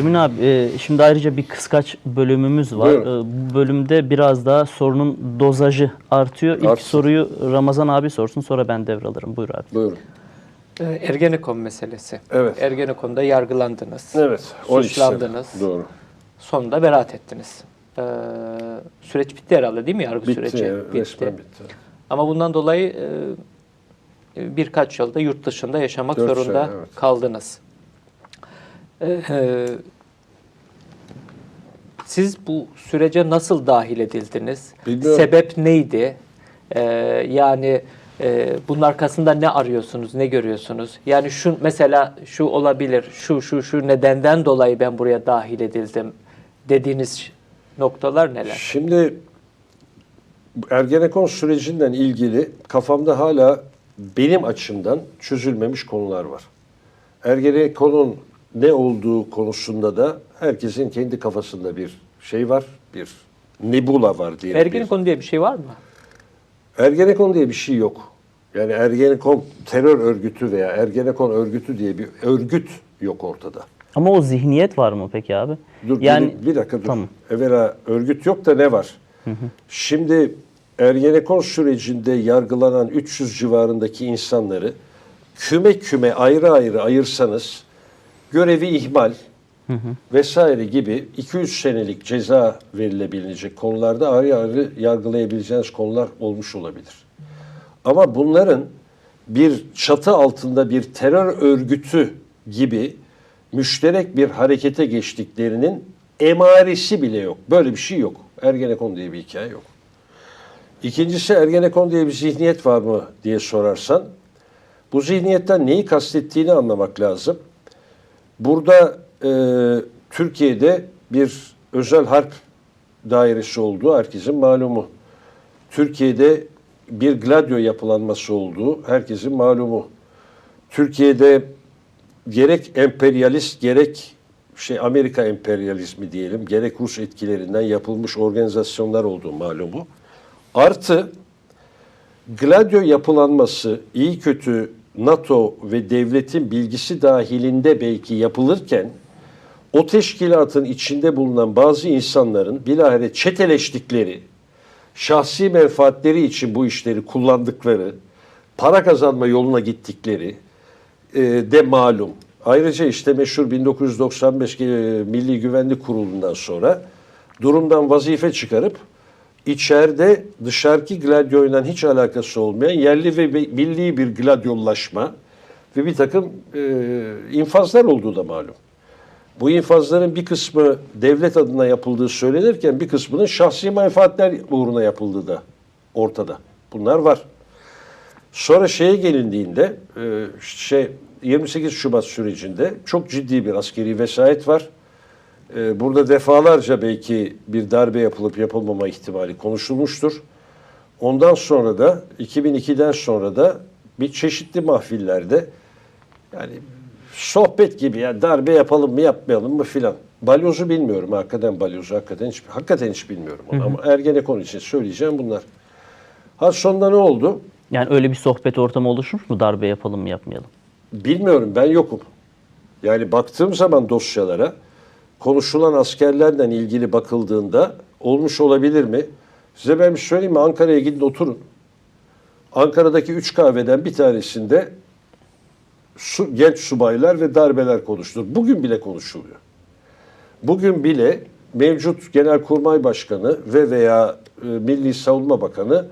Emin abi e, şimdi ayrıca bir kıskaç bölümümüz var. Buyurun. E, bu bölümde biraz daha sorunun dozajı artıyor. İlk Artsın. soruyu Ramazan abi sorsun sonra ben devralırım. Buyur abi. Buyurun. Ee, Ergenekon meselesi. Evet. Ergenekon'da yargılandınız. Evet. 12 sene. Suçlandınız. Doğru. Sonunda beraat ettiniz. Ee, süreç bitti herhalde değil mi yargı Bitti. süreci? evet, Resmen bitti. Ama bundan dolayı e, birkaç yılda yurt dışında yaşamak Dört zorunda sene, evet. kaldınız. Ee, siz bu sürece nasıl dahil edildiniz? Bilmiyorum. Sebep neydi? Ee, yani e, bunun arkasında ne arıyorsunuz, ne görüyorsunuz? Yani şu mesela şu olabilir, şu şu şu nedenden dolayı ben buraya dahil edildim dediğiniz noktalar neler? Şimdi Ergenekon sürecinden ilgili kafamda hala benim açımdan çözülmemiş konular var. Ergenekon'un ne olduğu konusunda da herkesin kendi kafasında bir şey var, bir nebula var diye. Ergenekon diye bir şey var mı? Ergenekon diye bir şey yok. Yani Ergenekon terör örgütü veya Ergenekon örgütü diye bir örgüt yok ortada. Ama o zihniyet var mı peki abi? Dur yani bir, bir dakika dur. Tamam. Evvela örgüt yok da ne var? Şimdi Ergenekon sürecinde yargılanan 300 civarındaki insanları küme küme ayrı ayrı ayırsanız görevi ihmal vesaire gibi 200 senelik ceza verilebilecek konularda ayrı ayrı yargılayabileceğiniz konular olmuş olabilir. Ama bunların bir çatı altında bir terör örgütü gibi müşterek bir harekete geçtiklerinin emaresi bile yok. Böyle bir şey yok. Ergenekon diye bir hikaye yok. İkincisi Ergenekon diye bir zihniyet var mı diye sorarsan bu zihniyetten neyi kastettiğini anlamak lazım. Burada e, Türkiye'de bir özel harp dairesi olduğu herkesin malumu. Türkiye'de bir gladyo yapılanması olduğu herkesin malumu. Türkiye'de gerek emperyalist gerek şey Amerika emperyalizmi diyelim gerek Rus etkilerinden yapılmış organizasyonlar olduğu malumu. Artı Gladio yapılanması iyi kötü NATO ve devletin bilgisi dahilinde belki yapılırken o teşkilatın içinde bulunan bazı insanların bilahare çeteleştikleri, şahsi menfaatleri için bu işleri kullandıkları, para kazanma yoluna gittikleri e, de malum. Ayrıca işte meşhur 1995 e, Milli Güvenlik Kurulu'ndan sonra durumdan vazife çıkarıp içeride dışarıki gladyoyla hiç alakası olmayan yerli ve milli bir gladyollaşma ve bir takım e, infazlar olduğu da malum. Bu infazların bir kısmı devlet adına yapıldığı söylenirken bir kısmının şahsi menfaatler uğruna yapıldığı da ortada. Bunlar var. Sonra şeye gelindiğinde e, şey 28 Şubat sürecinde çok ciddi bir askeri vesayet var. E, Burada defalarca belki bir darbe yapılıp yapılmama ihtimali konuşulmuştur. Ondan sonra da 2002'den sonra da bir çeşitli mahfillerde yani sohbet gibi ya darbe yapalım mı yapmayalım mı filan. Balyozu bilmiyorum hakikaten balyozu hakikaten hiç, hakikaten hiç bilmiyorum onu. ama Ergenekon için söyleyeceğim bunlar. Ha sonunda ne oldu? yani öyle bir sohbet ortamı oluşmuş mu darbe yapalım mı yapmayalım? Bilmiyorum ben yokum. Yani baktığım zaman dosyalara konuşulan askerlerle ilgili bakıldığında olmuş olabilir mi? Size ben bir söyleyeyim mi? Ankara'ya gidin oturun. Ankara'daki üç kahveden bir tanesinde su, genç subaylar ve darbeler konuşulur. Bugün bile konuşuluyor. Bugün bile mevcut Genelkurmay Başkanı ve veya e, Milli Savunma Bakanı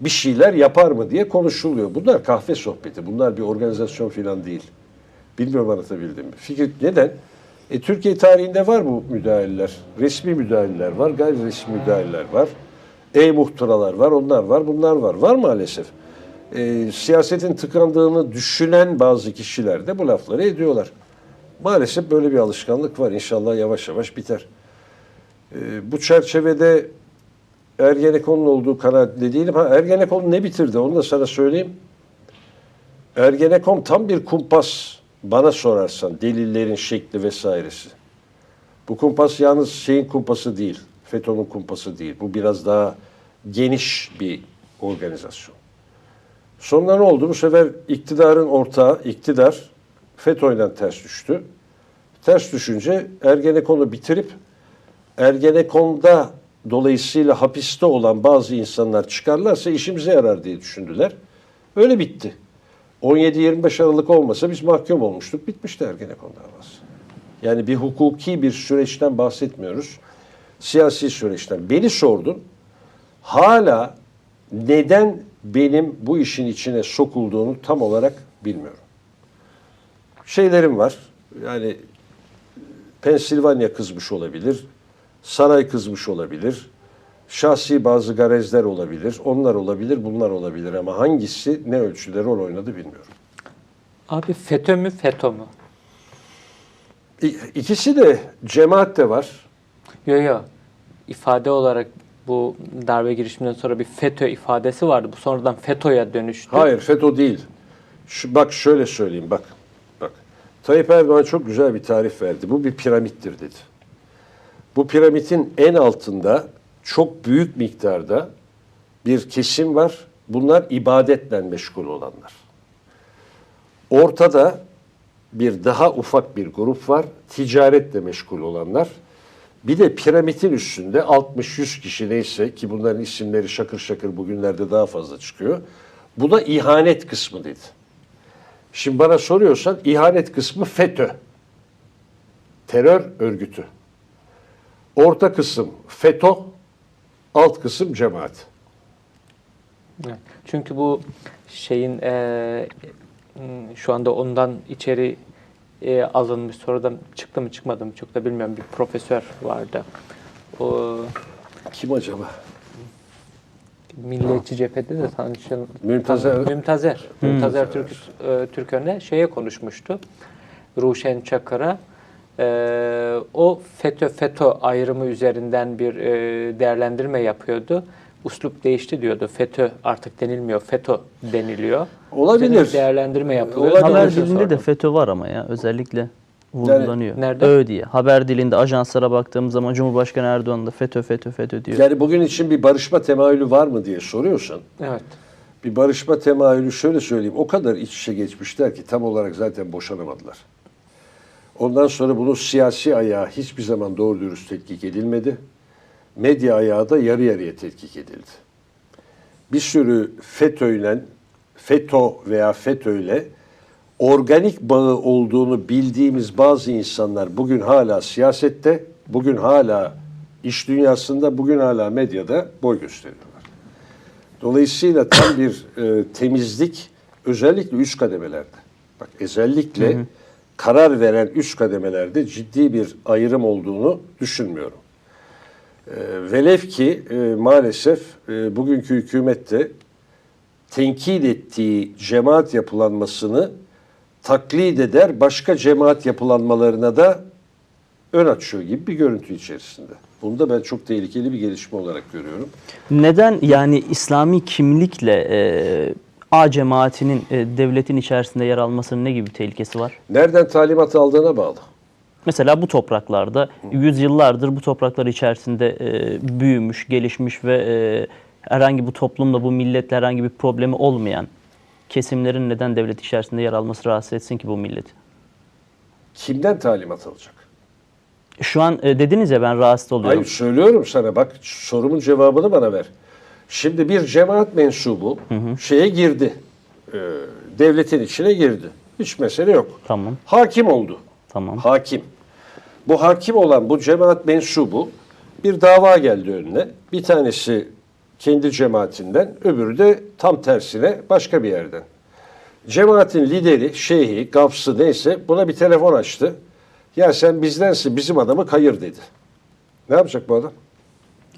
bir şeyler yapar mı diye konuşuluyor. Bunlar kahve sohbeti. Bunlar bir organizasyon falan değil. Bilmiyorum anlatabildim mi? Fikir neden? E, Türkiye tarihinde var bu müdahaleler. Resmi müdahaleler var, gayri resmi müdahaleler var. E-muhtıralar var, onlar var, bunlar var. Var maalesef. E, siyasetin tıkandığını düşünen bazı kişiler de bu lafları ediyorlar. Maalesef böyle bir alışkanlık var. İnşallah yavaş yavaş biter. E, bu çerçevede Ergenekon'un olduğu kanaatinde değilim. Ha Ergenekon ne bitirdi onu da sana söyleyeyim. Ergenekon tam bir kumpas bana sorarsan delillerin şekli vesairesi. Bu kumpas yalnız şeyin kumpası değil. FETÖ'nün kumpası değil. Bu biraz daha geniş bir organizasyon. Sonra ne oldu? Bu sefer iktidarın ortağı, iktidar FETÖ'yle ters düştü. Ters düşünce Ergenekon'u bitirip Ergenekon'da dolayısıyla hapiste olan bazı insanlar çıkarlarsa işimize yarar diye düşündüler. Öyle bitti. 17-25 Aralık olmasa biz mahkum olmuştuk. Bitmişti Ergenekon davası. Yani bir hukuki bir süreçten bahsetmiyoruz. Siyasi süreçten. Beni sordun. Hala neden benim bu işin içine sokulduğunu tam olarak bilmiyorum. Şeylerim var. Yani Pensilvanya kızmış olabilir. Saray kızmış olabilir. Şahsi bazı garezler olabilir. Onlar olabilir, bunlar olabilir ama hangisi ne ölçüde rol oynadı bilmiyorum. Abi FETÖ mü FETÖ mü? İkisi de cemaat de var. Yo yo. İfade olarak bu darbe girişiminden sonra bir FETÖ ifadesi vardı. Bu sonradan FETÖ'ye dönüştü. Hayır FETÖ değil. Şu, bak şöyle söyleyeyim bak. Bak. Tayyip Erdoğan çok güzel bir tarif verdi. Bu bir piramittir dedi. Bu piramidin en altında çok büyük miktarda bir kesim var. Bunlar ibadetle meşgul olanlar. Ortada bir daha ufak bir grup var. Ticaretle meşgul olanlar. Bir de piramidin üstünde 60-100 kişi neyse ki bunların isimleri şakır şakır bugünlerde daha fazla çıkıyor. Bu da ihanet kısmı dedi. Şimdi bana soruyorsan ihanet kısmı FETÖ. Terör örgütü. Orta kısım FETÖ, alt kısım cemaat. Evet. Çünkü bu şeyin e, şu anda ondan içeri e, alınmış sonradan çıktı mı çıkmadı mı çok da bilmiyorum bir profesör vardı. O Kim acaba? Milliyetçi cephede de tanışın Mümtazer. Mümtazer. Mümtazer Türk e, Türköne şeye konuşmuştu. Ruşen Çakır'a e, o FETÖ FETÖ ayrımı üzerinden bir e, değerlendirme yapıyordu. Uslup değişti diyordu. FETÖ artık denilmiyor. FETÖ deniliyor. Olabilir. Üzerine değerlendirme yapılıyor. Olabilir. Haber dilinde de. FETÖ var ama ya özellikle vurgulanıyor. Nerede? Ö diye. Haber dilinde ajanslara baktığımız zaman Cumhurbaşkanı Erdoğan da FETÖ FETÖ FETÖ diyor. Yani bugün için bir barışma temayülü var mı diye soruyorsan Evet. bir barışma temayülü şöyle söyleyeyim o kadar iç içe geçmişler ki tam olarak zaten boşanamadılar. Ondan sonra bunun siyasi ayağı hiçbir zaman doğru dürüst tetkik edilmedi. Medya ayağı da yarı yarıya tetkik edildi. Bir sürü FETÖ'yle, FETÖ veya FETÖ'yle organik bağı olduğunu bildiğimiz bazı insanlar bugün hala siyasette, bugün hala iş dünyasında, bugün hala medyada boy gösteriyorlar. Dolayısıyla tam bir e, temizlik özellikle üst kademelerde. Bak özellikle karar veren üst kademelerde ciddi bir ayrım olduğunu düşünmüyorum. E, velev ki e, maalesef e, bugünkü hükümette tenkit ettiği cemaat yapılanmasını taklit eder, başka cemaat yapılanmalarına da ön açıyor gibi bir görüntü içerisinde. Bunu da ben çok tehlikeli bir gelişme olarak görüyorum. Neden yani İslami kimlikle e, A cemaatinin e, devletin içerisinde yer almasının ne gibi tehlikesi var? Nereden talimat aldığına bağlı. Mesela bu topraklarda yüzyıllardır bu topraklar içerisinde e, büyümüş, gelişmiş ve e, herhangi bu toplumla, bu milletle herhangi bir problemi olmayan kesimlerin neden devlet içerisinde yer alması rahatsız etsin ki bu milleti? Kimden talimat alacak? Şu an e, dediniz ya ben rahatsız oluyorum. Hayır söylüyorum sana bak sorumun cevabını bana ver. Şimdi bir cemaat mensubu şeye girdi. Ee, devletin içine girdi. Hiç mesele yok. Tamam. Hakim oldu. Tamam. Hakim. Bu hakim olan bu cemaat mensubu bir dava geldi önüne. Bir tanesi kendi cemaatinden, öbürü de tam tersine başka bir yerden. Cemaatin lideri, şeyhi, gafsı neyse buna bir telefon açtı. Ya sen bizdensin, bizim adamı kayır dedi. Ne yapacak bu adam?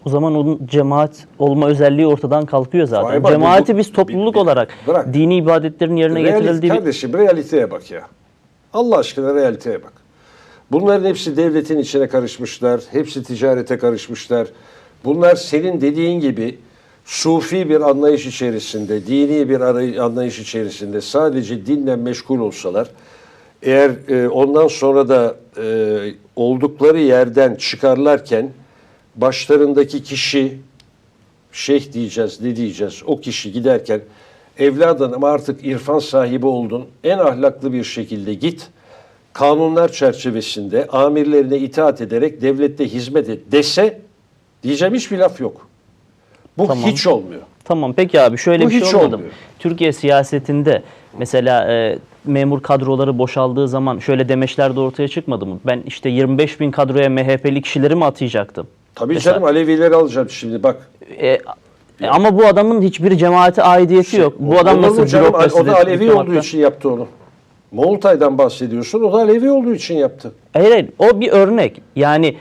O zaman onun cemaat olma özelliği ortadan kalkıyor zaten. Vay bak, Cemaati bu- biz topluluk bir- bir- olarak bırak. dini ibadetlerin yerine Realite, getirildiği bir- kardeşim realiteye bak ya. Allah aşkına realiteye bak. Bunların hepsi devletin içine karışmışlar. Hepsi ticarete karışmışlar. Bunlar senin dediğin gibi sufi bir anlayış içerisinde, dini bir aray- anlayış içerisinde sadece dinle meşgul olsalar, eğer e, ondan sonra da e, oldukları yerden çıkarlarken başlarındaki kişi şeyh diyeceğiz, ne diyeceğiz? O kişi giderken evladım artık irfan sahibi oldun. En ahlaklı bir şekilde git. kanunlar çerçevesinde amirlerine itaat ederek devlette hizmet et dese diyeceğim hiçbir laf yok. Bu Tamam. hiç olmuyor. Tamam peki abi şöyle Bu bir şey olmadı olmuyor. Türkiye siyasetinde mesela e, memur kadroları boşaldığı zaman şöyle demeçler de ortaya çıkmadı mı? Ben işte 25 bin kadroya MHP'li kişileri mi atayacaktım? Tabii Mesela- canım Alevileri alacağım şimdi bak. E, e, ama bu adamın hiçbir cemaate aidiyeti yok. Bu adam nasıl canım? O da Alevi olduğu için yaptı onu. Moğoltay'dan bahsediyorsun. O da Alevi olduğu için yaptı. Hayır, hayır o bir örnek. Yani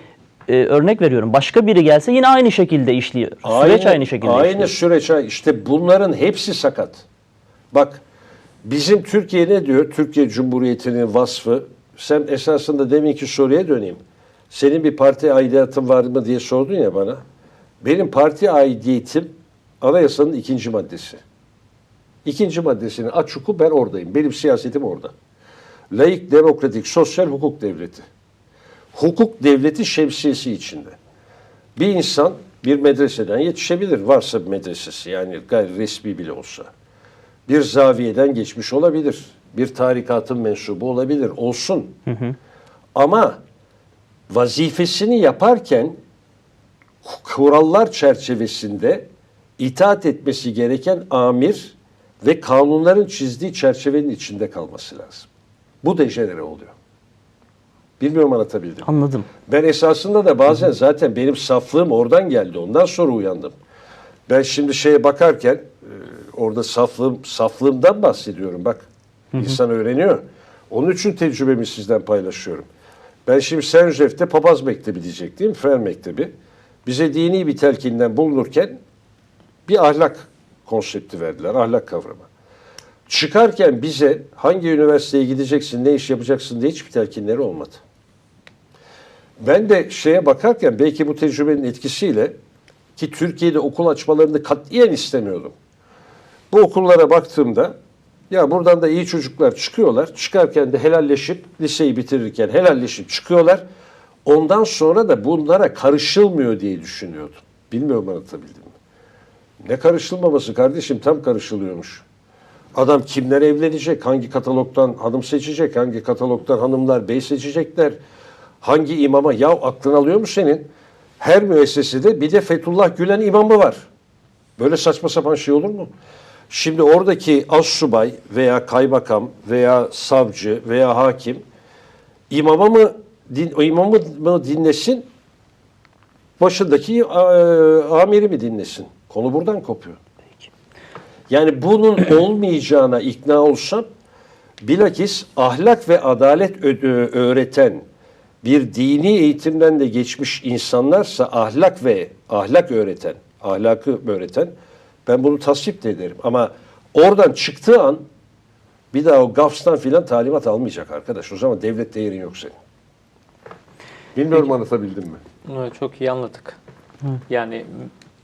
e, örnek veriyorum. Başka biri gelse yine aynı şekilde işliyor. Süreç aynı şekilde Aynı işliyor. süreç. aynı. İşte bunların hepsi sakat. Bak bizim Türkiye ne diyor? Türkiye Cumhuriyeti'nin vasfı. Sen esasında deminki soruya döneyim. Senin bir parti aidiyatın var mı diye sordun ya bana. Benim parti aidiyetim anayasanın ikinci maddesi. İkinci maddesinin aç oku ben oradayım. Benim siyasetim orada. Laik, demokratik, sosyal hukuk devleti. Hukuk devleti şemsiyesi içinde. Bir insan bir medreseden yetişebilir. Varsa bir medresesi yani gayri resmi bile olsa. Bir zaviyeden geçmiş olabilir. Bir tarikatın mensubu olabilir. Olsun. Ama vazifesini yaparken kurallar çerçevesinde itaat etmesi gereken amir ve kanunların çizdiği çerçevenin içinde kalması lazım. Bu dejenere oluyor. Bilmiyorum anlatabildim. Anladım. Ben esasında da bazen zaten benim saflığım oradan geldi. Ondan sonra uyandım. Ben şimdi şeye bakarken e, orada saflığım saflığımdan bahsediyorum bak. İnsan öğreniyor. Onun için tecrübemi sizden paylaşıyorum. Ben şimdi Joseph'te papaz mektebi diyecektim. Fen mektebi. Bize dini bir telkinden bulunurken bir ahlak konsepti verdiler. Ahlak kavramı. Çıkarken bize hangi üniversiteye gideceksin, ne iş yapacaksın diye hiçbir telkinleri olmadı. Ben de şeye bakarken belki bu tecrübenin etkisiyle ki Türkiye'de okul açmalarını katiyen istemiyordum. Bu okullara baktığımda ya buradan da iyi çocuklar çıkıyorlar. Çıkarken de helalleşip liseyi bitirirken helalleşip çıkıyorlar. Ondan sonra da bunlara karışılmıyor diye düşünüyordum. Bilmiyorum anlatabildim mi? Ne karışılmaması kardeşim tam karışılıyormuş. Adam kimler evlenecek, hangi katalogdan hanım seçecek, hangi katalogdan hanımlar bey seçecekler, hangi imama, ya aklın alıyor mu senin? Her müessesede bir de Fethullah Gülen imamı var. Böyle saçma sapan şey olur mu? Şimdi oradaki assubay veya kaymakam veya savcı veya hakim imama mı, din, o imamı mı dinlesin, başındaki e, amiri mi dinlesin? Konu buradan kopuyor. Yani bunun olmayacağına ikna olsam bilakis ahlak ve adalet öğreten bir dini eğitimden de geçmiş insanlarsa ahlak ve ahlak öğreten, ahlakı öğreten ben bunu tasvip de ederim. Ama oradan çıktığı an bir daha o GAFS'tan filan talimat almayacak arkadaş. O zaman devlet değerin yok senin. Bilmiyorum anlatabildim mi? Evet, Çok iyi anladık. Yani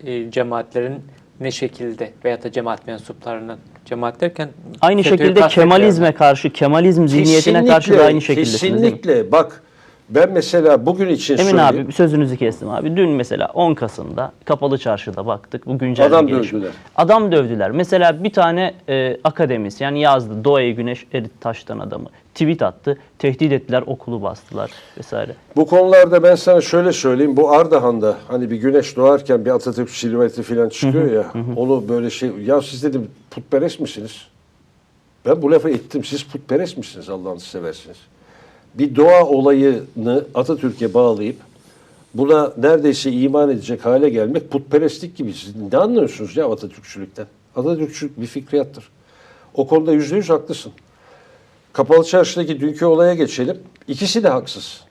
e, cemaatlerin ne şekilde veya da cemaat mensuplarının cemaat derken Aynı şekilde. Kemalizme karşı, Kemalizm zihniyetine karşı da aynı mi? Kesinlikle. Bak ben mesela bugün için Emin söyleyeyim. abi sözünüzü kestim abi. Dün mesela 10 Kasım'da Kapalı Çarşı'da baktık. Bu güncel Adam gelişme. dövdüler. Adam dövdüler. Mesela bir tane e, akademisyen yazdı. Doğa'ya güneş erit taştan adamı. Tweet attı. Tehdit ettiler, okulu bastılar vesaire. Bu konularda ben sana şöyle söyleyeyim. Bu Ardahan'da hani bir güneş doğarken bir Atatürk silüeti falan çıkıyor ya. Onu böyle şey ya siz dedim putperest misiniz? Ben bu lafı ettim. Siz putperest misiniz Allah'ını seversiniz? Bir doğa olayını Atatürk'e bağlayıp buna neredeyse iman edecek hale gelmek putperestlik gibi. Siz ne anlıyorsunuz ya Atatürkçülükten? Atatürkçülük bir fikriyattır. O konuda yüzde yüz haklısın. Kapalı Çarşı'daki dünkü olaya geçelim. İkisi de haksız.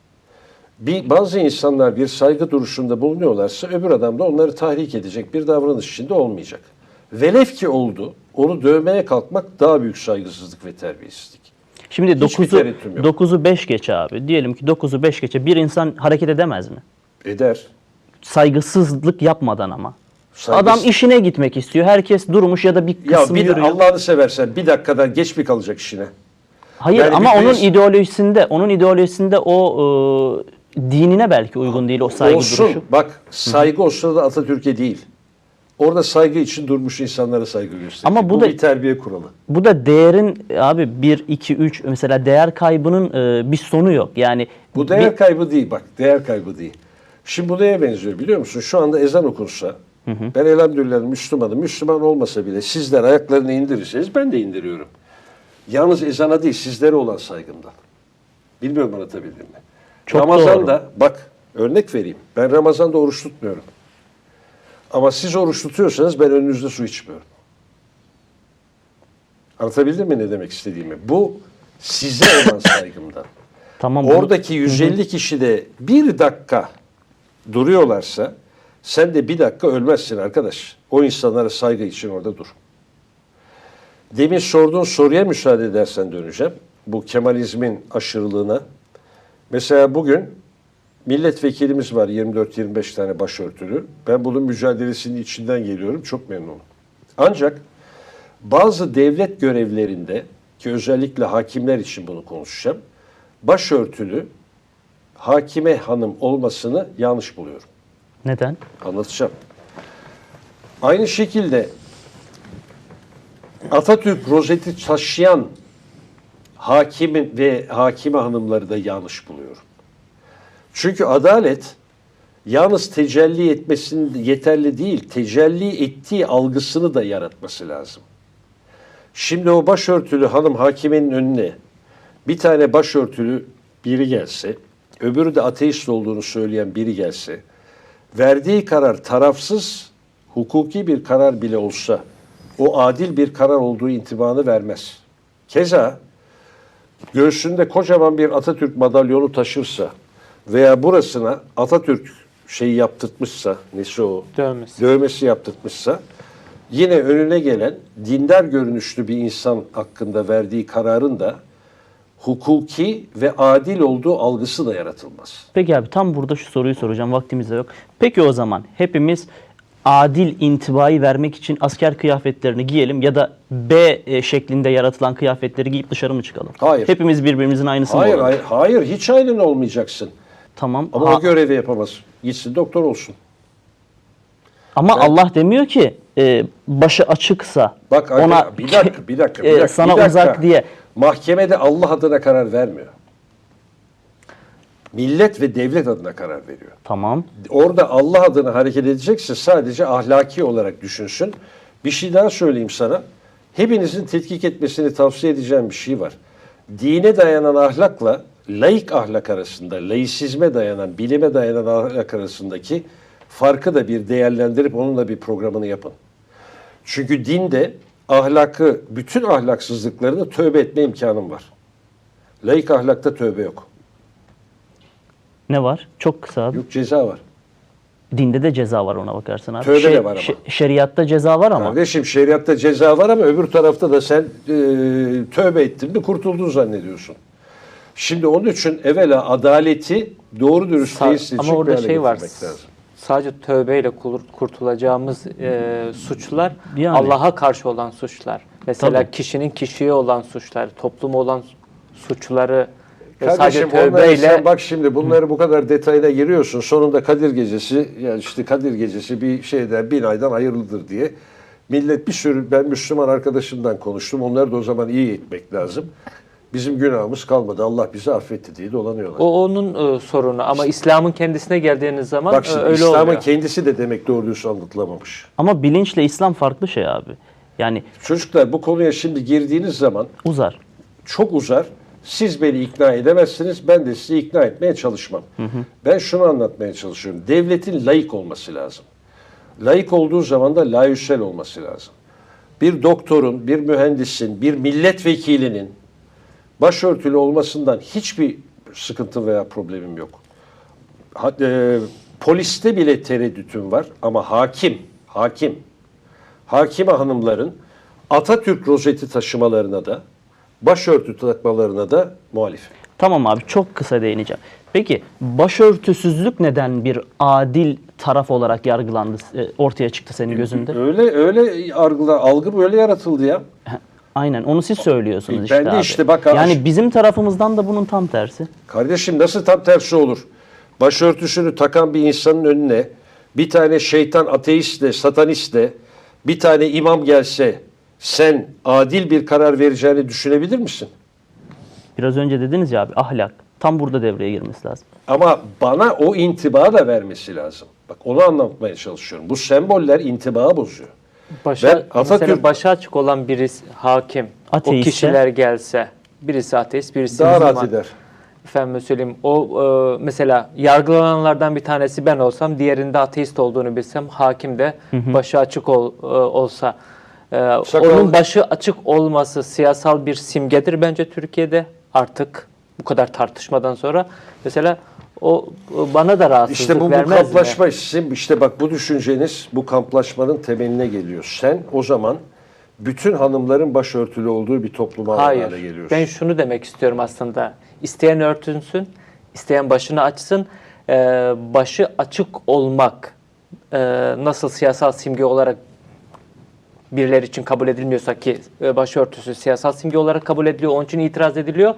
Bir, bazı insanlar bir saygı duruşunda bulunuyorlarsa öbür adam da onları tahrik edecek bir davranış içinde olmayacak. Velev ki oldu, onu dövmeye kalkmak daha büyük saygısızlık ve terbiyesizlik. Şimdi Hiçbir 9'u tereddütüm yok. 9'u 5 geçe abi. Diyelim ki 9'u 5 geçe bir insan hareket edemez mi? Eder. Saygısızlık yapmadan ama. Saygıs- Adam işine gitmek istiyor. Herkes durmuş ya da bir Ya kısmı bir de yürüyor. Allah'ını seversen bir dakikadan geç mi kalacak işine? Hayır Yani ama bir onun ideolojisinde, onun ideolojisinde o e, dinine belki uygun değil o saygı Olsun. duruşu. Bak saygı o sırada Atatürk'e değil. Orada saygı için durmuş insanlara saygı gösterecek. Ama bu bu da- bir terbiye kuralı. Bu da değerin abi 1, 2, 3 mesela değer kaybının e, bir sonu yok. Yani Bu değer kaybı değil bak değer kaybı değil. Şimdi bu neye benziyor biliyor musun? Şu anda ezan okunsa ben elhamdülillah Müslümanım. Müslüman olmasa bile sizler ayaklarını indirirseniz ben de indiriyorum. Yalnız ezana değil sizlere olan saygımdan. Bilmiyorum anlatabildim mi? Çok Ramazan'da bak örnek vereyim. Ben Ramazan'da oruç tutmuyorum. Ama siz oruç tutuyorsanız ben önünüzde su içmiyorum. Anlatabildim mi ne demek istediğimi? Bu size olan saygımdan. tamam Oradaki 150 kişi de bir dakika duruyorlarsa sen de bir dakika ölmezsin arkadaş. O insanlara saygı için orada dur. Demin sorduğun soruya müsaade edersen döneceğim. Bu Kemalizmin aşırılığına. Mesela bugün milletvekilimiz var 24-25 tane başörtülü. Ben bunun mücadelesinin içinden geliyorum. Çok memnunum. Ancak bazı devlet görevlerinde ki özellikle hakimler için bunu konuşacağım. Başörtülü hakime hanım olmasını yanlış buluyorum. neden? Anlatacağım. Aynı şekilde Atatürk rozeti taşıyan hakimin ve hakime hanımları da yanlış buluyorum. Çünkü adalet yalnız tecelli etmesinin yeterli değil, tecelli ettiği algısını da yaratması lazım. Şimdi o başörtülü hanım hakimenin önüne bir tane başörtülü biri gelse, öbürü de ateist olduğunu söyleyen biri gelse, verdiği karar tarafsız, hukuki bir karar bile olsa o adil bir karar olduğu intibanı vermez. Keza göğsünde kocaman bir Atatürk madalyonu taşırsa veya burasına Atatürk şeyi yaptırtmışsa, nesi o? Dövmesi. Dövmesi yaptırtmışsa yine önüne gelen dindar görünüşlü bir insan hakkında verdiği kararın da hukuki ve adil olduğu algısı da yaratılmaz. Peki abi tam burada şu soruyu soracağım vaktimiz de yok. Peki o zaman hepimiz adil intibayı vermek için asker kıyafetlerini giyelim ya da B e, şeklinde yaratılan kıyafetleri giyip dışarı mı çıkalım? Hayır. Hepimiz birbirimizin aynısı mı Hayır, olalım? hayır, hayır hiç aynen olmayacaksın. Tamam. Ama Ha- o görevi yapamaz. Gitsin doktor olsun. Ama Allah demiyor ki e, başı açıksa Bak ona bir dakika, bir dakika, bir e, dakika. sana bir dakika. uzak diye. Mahkemede Allah adına karar vermiyor. Millet ve devlet adına karar veriyor. Tamam. Orada Allah adına hareket edecekse sadece ahlaki olarak düşünsün. Bir şey daha söyleyeyim sana. Hepinizin tetkik etmesini tavsiye edeceğim bir şey var. Dine dayanan ahlakla laik ahlak arasında, laisizme dayanan, bilime dayanan ahlak arasındaki farkı da bir değerlendirip onunla bir programını yapın. Çünkü dinde ahlakı, bütün ahlaksızlıklarını tövbe etme imkanım var. Laik ahlakta tövbe yok. Ne var? Çok kısa abi. Yok ceza var. Dinde de ceza var ona bakarsın abi. Tövbe de var ama. şeriatta ceza var ama. Kardeşim şeriatta ceza var ama öbür tarafta da sen e, tövbe ettin mi kurtuldun zannediyorsun. Şimdi onun için evvela adaleti doğru dürüst Sa- tesis edecek ama orada bir hale şey var. getirmek lazım. Sadece tövbeyle kur- kurtulacağımız e, suçlar Yani. Allah'a karşı olan suçlar. Mesela Tabii. kişinin kişiye olan suçlar, topluma olan suçları e, sadece Kardeşim tövbeyle sen bak şimdi bunları bu kadar detayına giriyorsun. Sonunda Kadir Gecesi yani işte Kadir Gecesi bir şeyden bin aydan hayırlıdır diye. Millet bir sürü ben Müslüman arkadaşımdan konuştum. Onları da o zaman iyi etmek lazım. Bizim günahımız kalmadı. Allah bizi affetti diye dolanıyorlar. o onun e, sorunu ama İslam'ın kendisine geldiğiniz zaman Bak e, şimdi öyle İslam'ın oluyor. kendisi de demek doğru düz anlatılamamış. Ama bilinçle İslam farklı şey abi. Yani Çocuklar bu konuya şimdi girdiğiniz zaman uzar. çok uzar. Siz beni ikna edemezsiniz. Ben de sizi ikna etmeye çalışmam. Ben şunu anlatmaya çalışıyorum. Devletin layık olması lazım. Layık olduğu zaman da layüsel olması lazım. Bir doktorun, bir mühendisin, bir milletvekilinin başörtülü olmasından hiçbir sıkıntı veya problemim yok. Ha- e, poliste bile tereddütüm var ama hakim, hakim, hakime hanımların Atatürk rozeti taşımalarına da, başörtü takmalarına da muhalif. Tamam abi çok kısa değineceğim. Peki başörtüsüzlük neden bir adil taraf olarak yargılandı, e, ortaya çıktı senin gözünde? Öyle öyle algılar, algı böyle yaratıldı ya. Aynen onu siz söylüyorsunuz E, işte ben de abi. işte bak abi- yani bizim tarafımızdan da bunun tam tersi. Kardeşim nasıl tam tersi olur? Başörtüsünü takan bir insanın önüne bir tane şeytan ateistle, satanistle, bir tane imam gelse sen adil bir karar vereceğini düşünebilir misin? Biraz önce dediniz ya abi ahlak. Tam burada devreye girmesi lazım. Ama bana o intibağı da vermesi lazım. Bak onu anlatmaya çalışıyorum. Bu semboller intibağı bozuyor. Başa, Ben Atatürk- mesela başa açık olan birisi hakim, o Ateistse- kişiler gelse, birisi ateist, birisi Daha Müslüman. rahat eder. Efendim söyleyeyim, o e, mesela yargılananlardan bir tanesi ben olsam, diğerinde ateist olduğunu bilsem, hakim de başı açık ol, e, olsa, e, Sakal- onun başı açık olması siyasal bir simgedir bence Türkiye'de artık bu kadar tartışmadan sonra. Mesela o bana da rahatsızlık İşte bu, bu vermez mi? kamplaşma sizin işte bak bu düşünceniz bu kamplaşmanın temeline geliyor. Sen o zaman bütün hanımların başörtülü olduğu bir topluma Hayır. hale geliyorsun. Ben şunu demek istiyorum aslında. İsteyen örtünsün, isteyen başını açsın. Ee, başı açık olmak e, nasıl siyasal simge olarak birileri için kabul edilmiyorsa ki e, başörtüsü siyasal simge olarak kabul ediliyor, onun için itiraz ediliyor.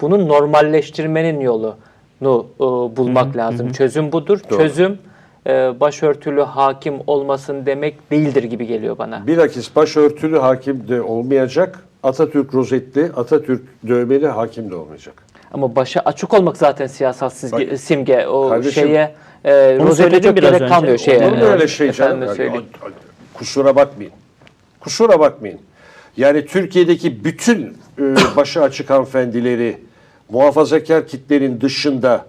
Bunu normalleştirmenin e, bulmak lazım. Çözüm budur. Doğru. Çözüm e, başörtülü hakim olmasın demek değildir gibi geliyor bana. Bilakis başörtülü hakim de olmayacak. Atatürk rozetli, Atatürk dövmeli hakim de olmayacak. Ama başa açık olmak zaten siyasal sizge- Bak, simge. O kardeşim, şeye e, rozete çok gerek önce. kalmıyor şeye. Olur mu öyle şey canım? Yani, kusura bakmayın. Kusura bakmayın. Yani Türkiye'deki bütün e, başı açık hanımefendileri muhafazakar kitlerin dışında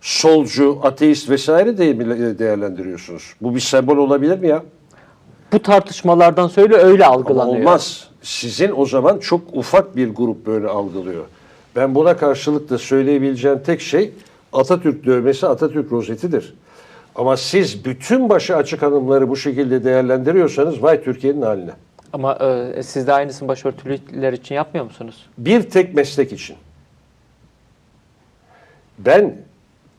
solcu, ateist vesaire de mi değerlendiriyorsunuz? Bu bir sembol olabilir mi ya? Bu tartışmalardan söyle öyle Ama algılanıyor. olmaz. Sizin o zaman çok ufak bir grup böyle algılıyor. Ben buna karşılık da söyleyebileceğim tek şey Atatürk dövmesi, Atatürk rozetidir. Ama siz bütün başı açık hanımları bu şekilde değerlendiriyorsanız vay Türkiye'nin haline. Ama e, siz de aynısını başörtülüler için yapmıyor musunuz? Bir tek meslek için. Ben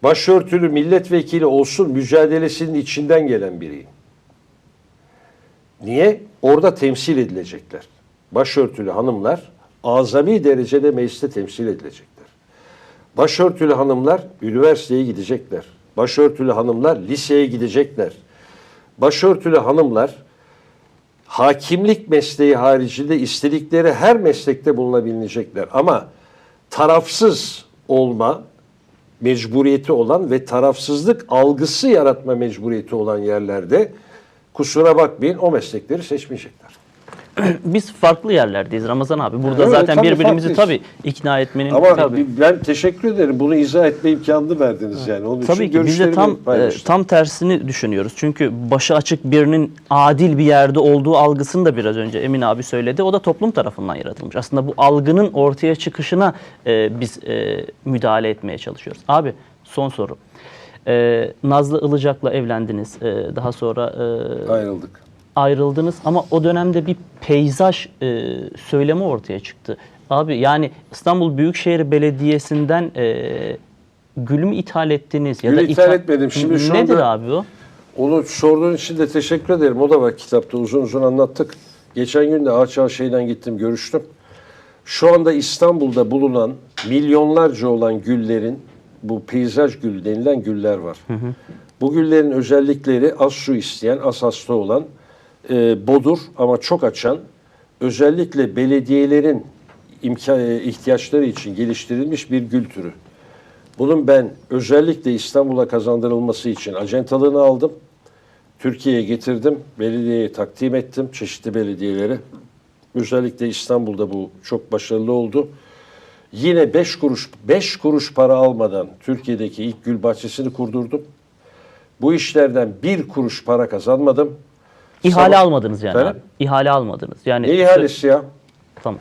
başörtülü milletvekili olsun mücadelesinin içinden gelen biriyim. Niye? Orada temsil edilecekler. Başörtülü hanımlar azami derecede mecliste temsil edilecekler. Başörtülü hanımlar üniversiteye gidecekler. Başörtülü hanımlar liseye gidecekler. Başörtülü hanımlar hakimlik mesleği haricinde istedikleri her meslekte bulunabilecekler. Ama tarafsız olma mecburiyeti olan ve tarafsızlık algısı yaratma mecburiyeti olan yerlerde kusura bakmayın o meslekleri seçmeyecekler. Biz farklı yerlerdeyiz Ramazan abi. Burada Evet, zaten tabii birbirimizi farklıyız. tabii ikna etmenin Ama tabii. ben teşekkür ederim. Bunu izah etme imkanını verdiniz yani. Onun Tabii ki biz de tam e, tam tersini düşünüyoruz. Çünkü başı açık birinin adil bir yerde olduğu algısını da biraz önce Emin abi söyledi. O da toplum tarafından yaratılmış. Aslında bu algının ortaya çıkışına e, biz e, müdahale etmeye çalışıyoruz. Abi son soru. E, Nazlı Ilıcak'la evlendiniz. E, daha sonra e, Ayrıldık. Ayrıldınız ama o dönemde bir peyzaj e, söylemi ortaya çıktı. Abi yani İstanbul Büyükşehir Belediyesi'nden e, gül mü ithal ettiniz? Ya Gül da ithal itha- etmedim. Şimdi şu Nedir anda- abi o? Onu sorduğun için de teşekkür ederim. O da var kitapta uzun uzun anlattık. Geçen gün de Ağaçal şeyden gittim görüştüm. Şu anda İstanbul'da bulunan milyonlarca olan güllerin bu peyzaj gül denilen güller var. Bu güllerin özellikleri az su isteyen, az hasta olan, e, bodur ama çok açan, özellikle belediyelerin e, ihtiyaçları için geliştirilmiş bir gül türü. Bunun ben özellikle İstanbul'a kazandırılması için acentalığını aldım. Türkiye'ye getirdim. Belediyeye takdim ettim. Çeşitli belediyelere. Özellikle İstanbul'da bu çok başarılı oldu. Yine 5 kuruş 5 kuruş para almadan Türkiye'deki ilk gül bahçesini kurdurdum. Bu işlerden bir kuruş para kazanmadım. İhale Sabah- almadınız yani Efendim? abi. İhale almadınız. Yani Ne ihalesi ya? Tamam.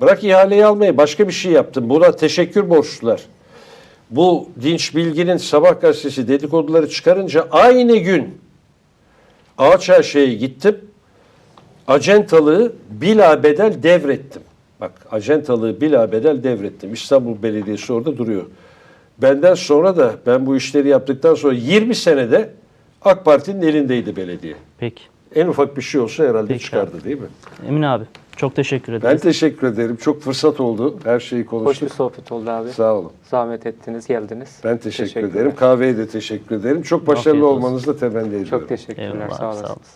Bırak ihaleyi almayı başka bir şey yaptım. Buna teşekkür borçlular. Bu Dinç Bilgi'nin Sabah gazetesi dedikoduları çıkarınca aynı gün Ağaçay şeye gittim. Acentalığı bila bedel devrettim. Bak acentalığı bila bedel devrettim. İstanbul Belediyesi orada duruyor. Benden sonra da ben bu işleri yaptıktan sonra 20 senede AK Parti'nin elindeydi belediye. Peki. En ufak bir şey olsa herhalde Peki çıkardı değil mi? Emin abi Çok teşekkür Ben ederiz. teşekkür ederim. Çok fırsat oldu. Her şeyi Hoş bir konuştuk. sohbet oldu abi. Sağ olun. Zahmet ettiniz, geldiniz. Ben teşekkür Teşekkürler. ederim. Kahveye de teşekkür ederim. Çok başarılı Afiyet olsun. olmanızı da temenni ediyorum. Çok teşekkürler. Eyvallah, sağ olasın. sağ olun.